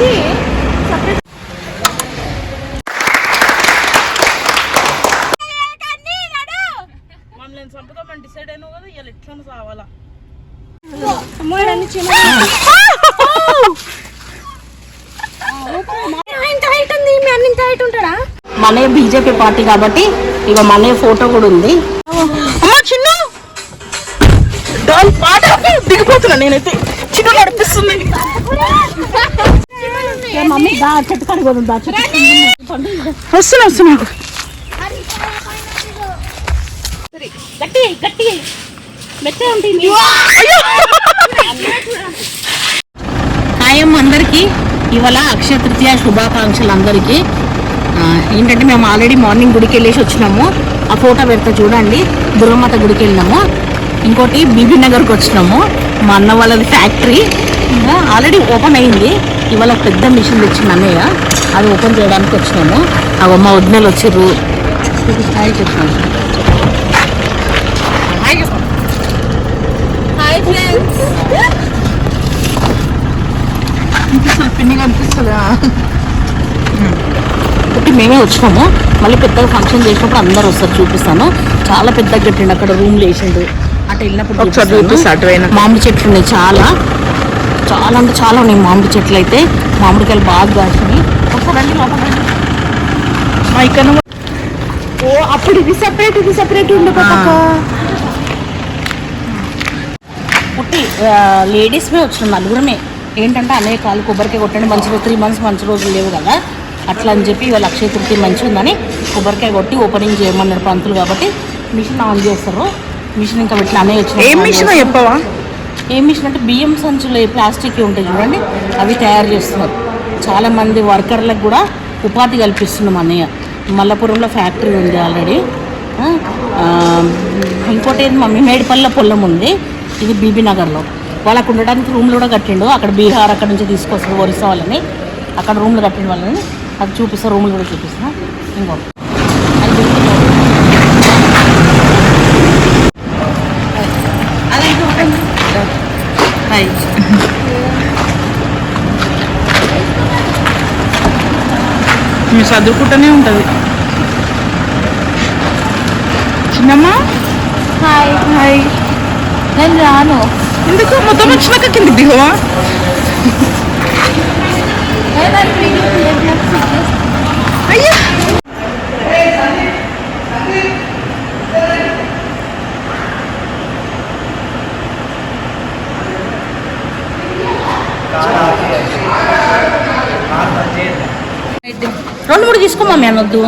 లేచి సపరేట్ మమ్మల్ని చంపుతామని డిసైడ్ అయినావు కదా ఇలా ఎట్లా మన బీజేపీ పార్టీ కాబట్టి ఇక మన ఫోటో కూడా ఉంది. అమ్మా చిన్న! దాని పాట దిగిపోతున్నా నేనైతే. చిన్న నడిపిస్తుంది మమ్మీ దా చెట్టు కడిగోదు దా చెట్టు వస్తున్నా వస్తున్నా. గట్టి గట్టి మెత్త ఉంటుంది హాయ్ అమ్మ అందరికీ. ఇవాళ అక్షయ తృతీయ శుభాకాంక్షలు అందరికీ. ఏంటంటే మేము ఆల్రెడీ మార్నింగ్ గుడికి వెళ్ళేసి వచ్చినాము. ఆ ఫోటో పెడతా చూడండి. దుర్గమాత గుడికి వెళ్ళినాము. ఇంకోటి బీబీ నగర్కి వచ్చినాము. మా అన్న వాళ్ళది ఫ్యాక్టరీ. ఇంకా ఆల్రెడీ ఓపెన్ అయింది. ఇవాళ ఒక పెద్ద మిషన్ తెచ్చింది అన్నయ్య. అది ఓపెన్ చేయడానికి వచ్చినాము. ఆ అమ్మ వదినలు వచ్చిర్రు. హాయ్ చెప్పాను పిన్ని కనిపిస్తుందా? ఒకటి మేమే వచ్చినాము. మళ్ళీ పెద్దగా ఫంక్షన్ చేసినప్పుడు అందరు వస్తారు చూపిస్తాను. చాలా పెద్దగా కట్టిండు అక్కడ రూమ్లు వేసిండు అటు వెళ్ళినప్పుడు. మామిడి చెట్లు ఉన్నాయి చాలా. చాలా అంటే చాలా ఉన్నాయి మామిడి చెట్లు అయితే. మామిడికాయలు బాగా కాసినాయి. ఒకసారి. మా ఇక్కడ ఓ అప్పుడు ఇది సెపరేట్ ఇది సెపరేట్ ఉండు పక్క పుట్టి లేడీస్మే వచ్చినాం నలుగురమే. ఏంటంటే అన్నయ్య కాలు కొబ్బరికాయ కొట్టండి మంచి రోజు త్రీ మంత్స్ మంచి రోజులు లేవు కదా. అట్లా అని చెప్పి ఇవాళ అక్షయ తృప్తి మంచి ఉందని కొబ్బరికాయ కొట్టి ఓపెనింగ్ చేయమన్నాడు పంతులు కాబట్టి మిషన్ ఆన్ చేస్తారు. మిషన్ ఇంకా ఇట్లా అన్నయ్య వచ్చిన ఏం మిషన్ చెప్పవా? ఏం మిషన్ అంటే బియ్యం సంచులు ప్లాస్టిక్ ఉంటాయి చూడండి అవి తయారు చేస్తున్నారు. చాలామంది వర్కర్లకు కూడా ఉపాధి కల్పిస్తున్నాం అన్నయ్య. మల్లపురంలో ఫ్యాక్టరీ ఉంది ఆల్రెడీ. ఇంకోటి ఏంది మమ్మీ మేడిపల్ల పొలం ఉంది. ఇది బీబీ నగర్లో. వాళ్ళకు ఉండడానికి రూమ్లు కూడా కట్టిండు. అక్కడ బీహార్ అక్కడ నుంచి తీసుకొస్తారు ఒరిస్సా వాళ్ళని. అక్కడ రూమ్లు కట్టిన వాళ్ళని. అది చూపిస్తాను రూమ్లు కూడా చూపిస్తాను ఇంకో అది బీబీ నగర్. అదే ఇంకొకటి. హాయ్ మీరు చదువుకుంటూనే ఉంటుంది. చిన్నమ్మ? హాయ్ హాయ్ నేను రాను. ఎందుకు? మొత్తం వచ్చినాక కింద దిగవా? అయ్యా! రెండు మూడు తీసుకోమా మీ అనొద్దు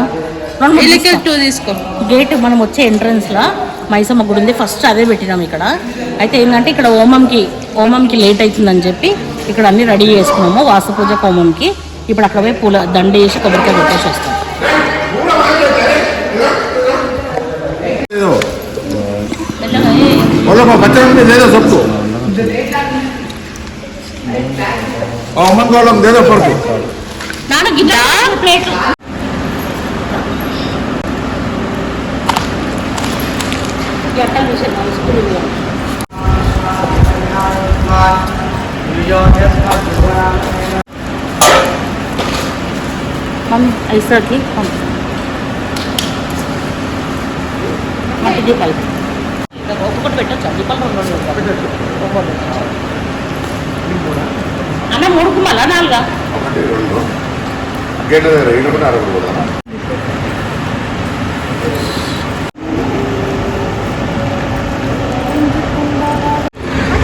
రెండు టూ తీసుకో. గేట్ మనం వచ్చే ఎంట్రన్స్లో మైసమ్మ గుడి ఉంది. ఫస్ట్ అదే పెట్టినాం ఇక్కడ. అయితే ఏంటంటే ఇక్కడ ఓమంకి ఓమంకి లేట్ అవుతుందని చెప్పి ఇక్కడ అన్ని రెడీ చేసుకున్నాము. వాసు పూజ హోమంకి. ఇప్పుడు అక్కడ పోయి పూల దండ వేసి కొబ్బరికాయ పెట్టేసి వస్తాం. నాన్న గిడ్డ ప్లేట్లు. ఎట్లా చూసాను స్కూల్ మమ్మీ ఐసర్కి మట్టి దీపాలు. ఒక్కొక్కటి పెట్టచ్చు? దీపాలు అన్న మూడు మళ్ళా నాలుగా? ఒకటి రెండు.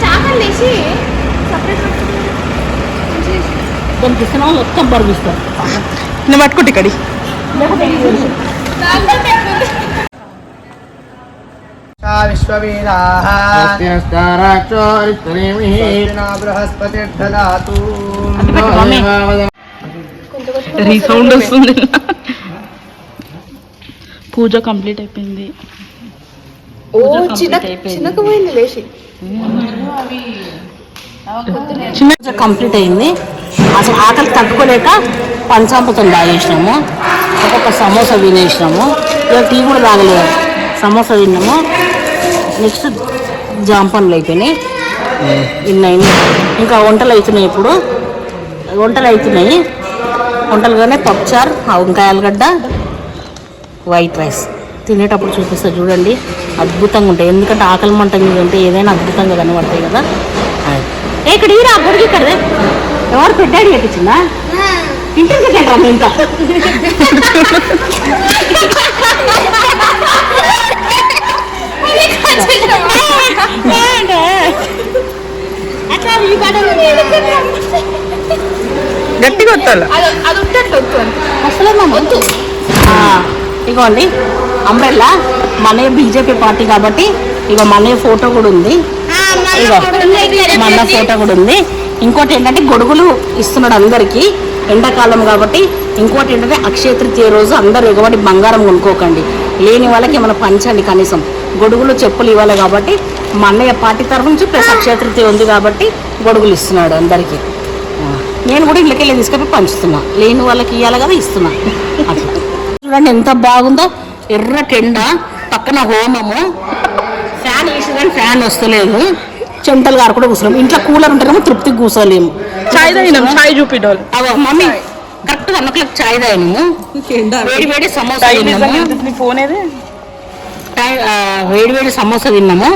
చాకలు లేచి సపరేట్ దానికి ఇస్తున్నాం మొత్తం నువ్వు పట్టుకుంటే ఇక్కడి బృహస్పతిర్దదాతు రీసౌండ్ వస్తుంది. పూజ కంప్లీట్ అయిపోయింది. ఓ చిన్న లేచి. పూజ కంప్లీట్ అయింది. అసలు ఆకలి తట్టుకోలేక పంచామృతం తాగేసినాము. ఒక్కొక్క సమోసా తినేసినాము. ఇక టీ కూడా తాగలేదు. సమోసా తిన్నాము. నెక్స్ట్ జాంపన్లు అయిపోయినాయి. ఇన్ని అయినాయి ఇంకా వంటలు అవుతున్నాయి ఇప్పుడు. వంటలు అవుతున్నాయి వంటలుగానే పప్పుచారు వంకాయ ఆలుగడ్డ వైట్ రైస్ తినేటప్పుడు చూపిస్తా చూడండి. అద్భుతంగా ఉంటాయి. ఎందుకంటే ఆకలి మంట మీద ఉంటే ఏదైనా అద్భుతంగా కనబడతాయి కదా. ఇక్కడ ఈరా పొడికి ఇక్కడ ఎవరు పెట్టాడు కట్టించిందా ఇంటికి తింటారా అది ఉంటట్టు వద్దు ఇగోండి అంబ్రెల్లా మన బీజేపీ పార్టీ కాబట్టి ఇగో మన ఫోటో కూడా ఉంది. ఇగో మన ఫోటో కూడా ఉంది. ఇంకోటి ఏంటంటే గొడుగులు ఇస్తున్నాడు అందరికీ ఎండాకాలం కాబట్టి. ఇంకోటి ఏంటంటే అక్షయ తృతీయ రోజు అందరూ ఎగబడి బంగారం కొనుక్కోకండి. లేని వాళ్ళకి ఏమైనా పంచండి కనీసం. గొడుగులు చెప్పులు ఇవ్వాలి కాబట్టి. మా అన్నయ్య పార్టీ తరఫు నుంచి ప్లస్ అక్షయ తృతీయ ఉంది కాబట్టి గొడుగులు ఇస్తున్నాడు అందరికీ. నేను కూడా ఇళ్ళకి వెళ్ళి తీసుకొని పంచుతున్నా. లేని వాళ్ళకి ఇవ్వాలి కదా ఇస్తున్నా. అట్లా. చూడండి ఎంత బాగుందో. ఎర్ర టెండ పక్కన హోమము. ఫ్యాన్ వేసి కానీ ఫ్యాన్ వస్తలేదు. చెమటలు గారు కూడా కూర్చున్నాం ఇంట్లో కూలర్ ఉంటేనేమో తృప్తికి కూర్చోలేము. చాయ్ తాగినాం చాయ్ చూపిడోళ్ళు అవో mummy correct one o'clock చాయ్ తాగినాము. వేడి వేడి సమోసా తిన్నాము. ఫోన్ వేడి వేడి సమోసా తిన్నాము.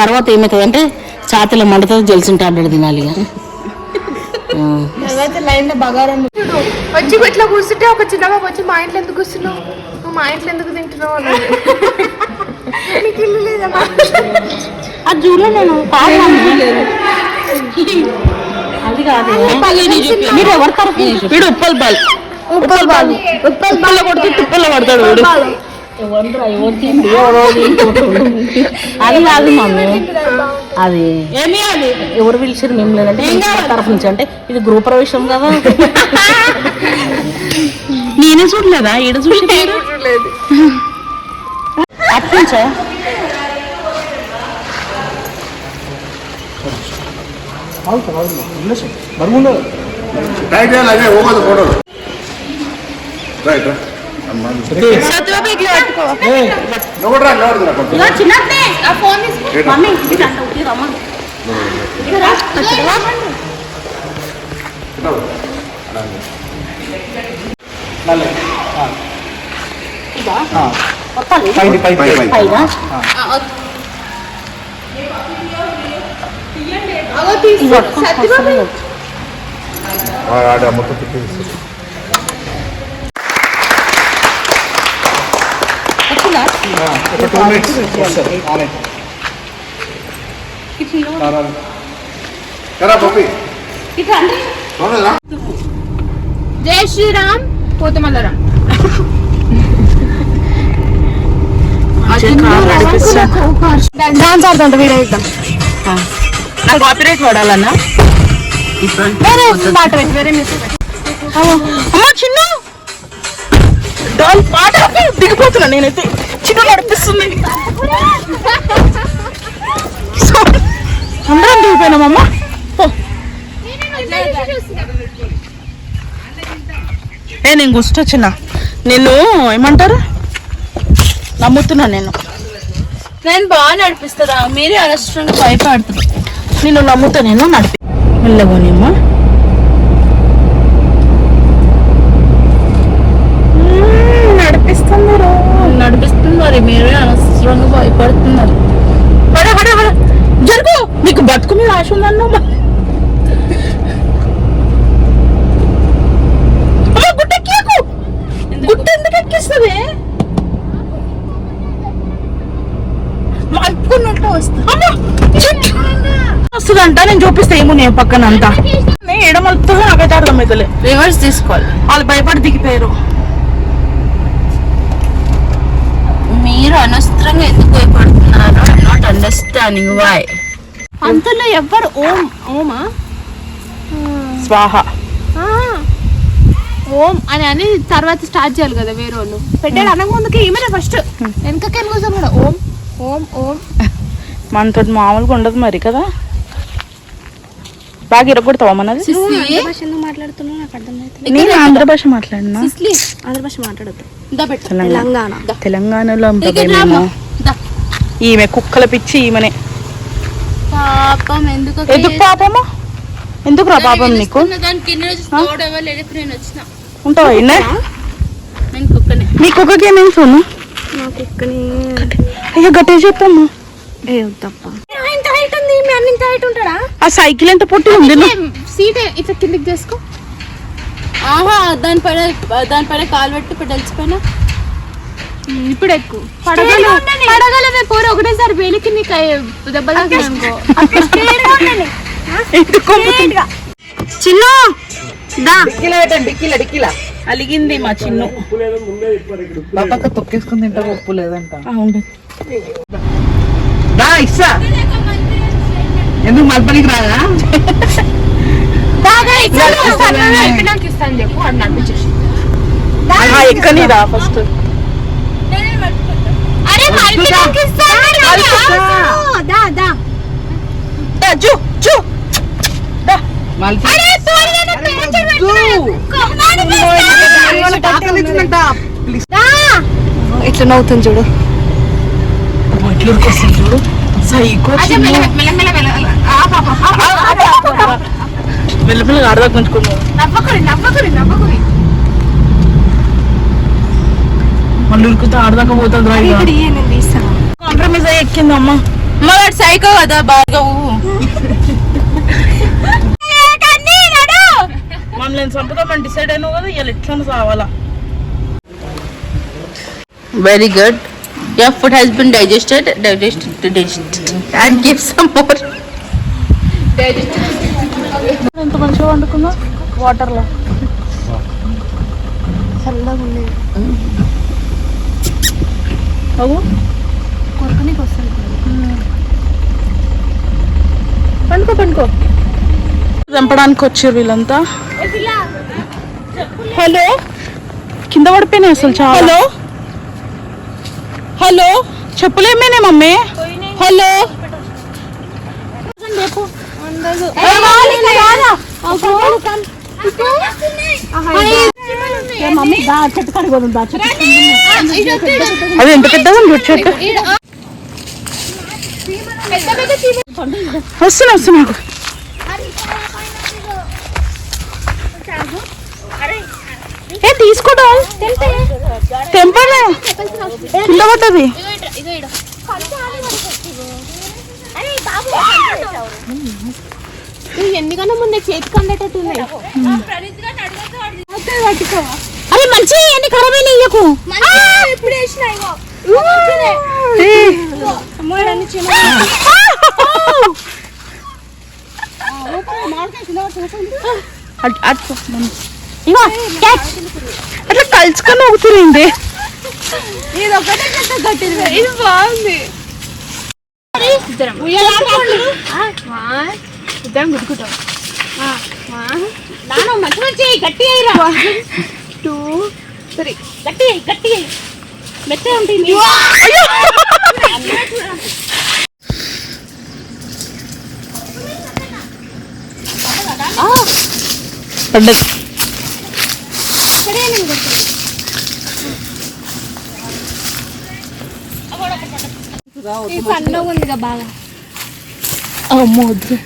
తర్వాత ఏమవుతుందంటే ఛాతీలో మంటతో జలిసిన టాబ్లెట్ తినాలి ఇక వచ్చి ఇట్లా కూర్చుంటే ఒక చిన్న బాబు వచ్చి మా ఇంట్లో ఎందుకు కూర్చున్నావు? నువ్వు మా ఇంట్లో ఎందుకు తింటున్నావు. నీకు ఇల్లు లేదమ్మా అది చూడలే నేను కాదు మమ్మీ. అది కాదు. మీరు ఎవరి తరఫు వీడు ఉప్పల్ బాల్ ఉప్పల్ బాలు ఉప్పల్ బాలు కొడితే తుప్పల్లో పడతాడు వీడు. అది కాదు మమ్మీ. అది ఏమి అది? ఎవరు పిలిచారు మేము లేదంటే ఎవరి తరఫు నుంచి అంటే ఇది గృహ ప్రవేశం కదా. నేనే చూడలేదా? ఈడ చూసి అట్నుంచా రైట్ అదే పైన పైన పైన పైన తీయండి అలా తీసుకో. సత్యబాబు. ఆ. ఆడ మొత్తం తీసేసి జై శ్రీరామ్ పోతమల్లరా డాన్స్ ఆడుతుంట వీడియో ఇద్దాం. నాకు కాపీరైట్ వాడాలన్నా వేరే పాట పెట్టు వేరే పెట్టు అమ్మా చిన్న డాల్ పాట దిగిపోతున్నా నేనైతే చిన్న నడిపిస్తుంది. అందరం దిగిపోయినామమ్మా. ఏ నేను గుర్తొచ్చిన నేను ఏమంటారు? నమ్ముతున్నా నేను. నేను బాగా నడిపిస్తారా? మీరే అనవసరంగా భయపడుతున్నారు నిన్ను నమ్ముతా నేను నడిపి వెళ్ళగోనిమ్మా నడిపిస్తున్నారు నడిపిస్తున్నారు మీరే అనవసరంగా భయపడుతున్నారు. జరుగు. నీకు బతుకు మీద ఆశ ఉందన్నా గుట్ట ఎందుకు ఎక్కిస్తుంది? అనుకున్నట్టు వస్తా. వస్తుందంట నేను చూపిస్తే ఏమో నేను పక్కన అంతా. ఎడమలుతుందో నాకైతే అర్థమవుతలే రివర్స్ తీసుకోవాలి. వాళ్ళు భయపడి దిగిపోయారు మీరు అనవసరంగా ఎందుకు భయపడుతున్నారు నాట్ అండర్స్టాండింగ్ వై అంతలో ఎవ్వరు ఓం ఓమా? స్వాహ. ఆ, ఓం అని అని తర్వాత స్టార్ట్ చేయాలి కదా వేరే వాళ్ళు పెట్టాడు అనక ముందుకి ఈమెనే ఫస్ట్ వెనకకి కోసం కూడా ఓం ఓం ఓం. మనతో మామూలుగా ఉండదు మరి కదా? బాగా ఇరగొడతావా మనది? నేను ఆంధ్ర భాష మాట్లాడినా? ఆంధ్ర భాష మాట్లాడద్దు. తెలంగాణ. తెలంగాణలో ఈమె కుక్కల పిచ్చి ఈమెనే. పాపం ఎందుకు ఎందుకు పాపమా? ఎందుకు రా పాపం నీకు? ఉంటావా ఇన్నే? నేను కుక్కని. మీ కుక్కకి ఏమేమి సోను? అయ్యో గట్టే చెప్పమ్మా. హైట్ ఉంటాడా? ఆ సైకిల్ ఎంత పొట్టి ఉంది సీట్ ఇట్లా కిందికి చేసుకో. ఆహా దానిపైన దానిపైన కాలు పెట్టి పెడల్స్ పైన ఇప్పుడు ఎక్కువ పడగల పడగలవే పోరు. ఒకటేసారి వేలికి నీకు దెబ్బ తాకిందనుకో ఎందుకు చిన్న! దా. డిక్కీల డిక్కీల అలిగింది మా చిన్ను. పాపక్క తొక్కేసుకుని తింటా ఉప్పు లేదంట. అవును. దా ఇస్తా. ఎందుకు మల్పనికి రాదా? నాకు ఇస్తాను చెప్పు అని అనిపించేసి ఎక్కని రా ఫస్ట్. అరే ఇస్తాను దా దా. Zoo zoo. మల్పి అరే సారీ నేను ఇట్లా నవ్వుతుంది చూడు. ఇట్లా ఉరికొస్తుంది చూడు? సైకో మెల్లమెల్లగా ఆడదా కొంచుకున్నావు నవ్వకుడి నవ్వకుడి నవ్వకుడి మళ్ళీ ఉరుకుతా ఆడదాకా పోతుంది కాంప్రమైజ్ అయ్యి ఎక్కింది అమ్మ. మరి సైకో కదా బాగా మమ్మల్ని చంపుతామని డిసైడ్ అయినావు కదా ఇలా ఎట్లా good. Your food has been digested, digested, digested, and give some more. ఎంత మంచిగా వండుకుందా వాటర్లో అవు పండుకో పండుకో. చంపడానికి వచ్చారు వీళ్ళంతా. హలో? కింద పడిపోయినాయి అసలు చాలా. హలో? హలో? చెప్పులేమేనే మమ్మీ. హలో? అది ఎంత పెద్దగా ఉంది? చెట్టు. వస్తున్నా వస్తున్నా. ఏ తీసుకోడా తెంపనే? కింద పడ్డది. ఎందుకన్నా ముందే చేతికి అందేటట్టు ఉన్నాయి అరే మంచి అన్ని ఖరాబ్ ఇయ్యకు. ఇప్పుడు వేసిన ఇగో. అట్లా కలుసుకొని అవుతుంది ఇది ఒకటే పెద్ద గట్టిది ఇది బాగుంది. ఇద్దరం. ఇద్దరం గుట్టుకుంటాం నాన్న మంచి మంచి గట్టి అయ్యిరా టూ త్రీ గట్టి అయ్యి గట్టి అయ్యి మెత్తగా ఉంటుంది పడ్డది ఈ సన్నగా ఉందిగా బాగా అమ్మో వద్దు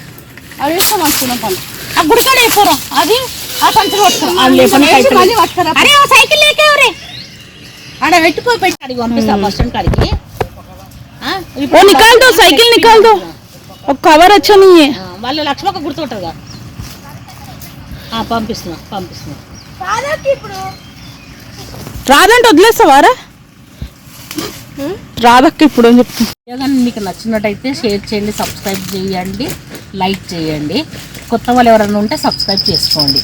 అది ఇష్టం వస్తున్నాం పని ఆ గుడికాడ వేసుకోరా? అది? ఆ సంచులు పట్టుకో. ఆ లేపని కైకిలు. అరే ఓ సైకిల్ లేకే రే ఆడ పెట్టుకో పెట్టి అడిగి పంపిస్తా బస్ స్టాండ్ కాడికి. ఆ, ఓ సైకిల్ నికాల్ దో ఒక కవర్ వచ్చా నీ? ఆ, వాళ్ళు లక్ష్మక్క గుర్తుంటారుగా ఆ, పంపిస్తున్నా పంపిస్తున్నా. రాదంటే వదిలేస్తావారా రాదక్క ఇప్పుడు అని చెప్తా వీడియో కానీ మీకు నచ్చినట్టయితే షేర్ చేయండి సబ్స్క్రైబ్ చేయండి. లైక్ చేయండి. కొత్త వాళ్ళు ఎవరైనా ఉంటే సబ్స్క్రైబ్ చేసుకోండి.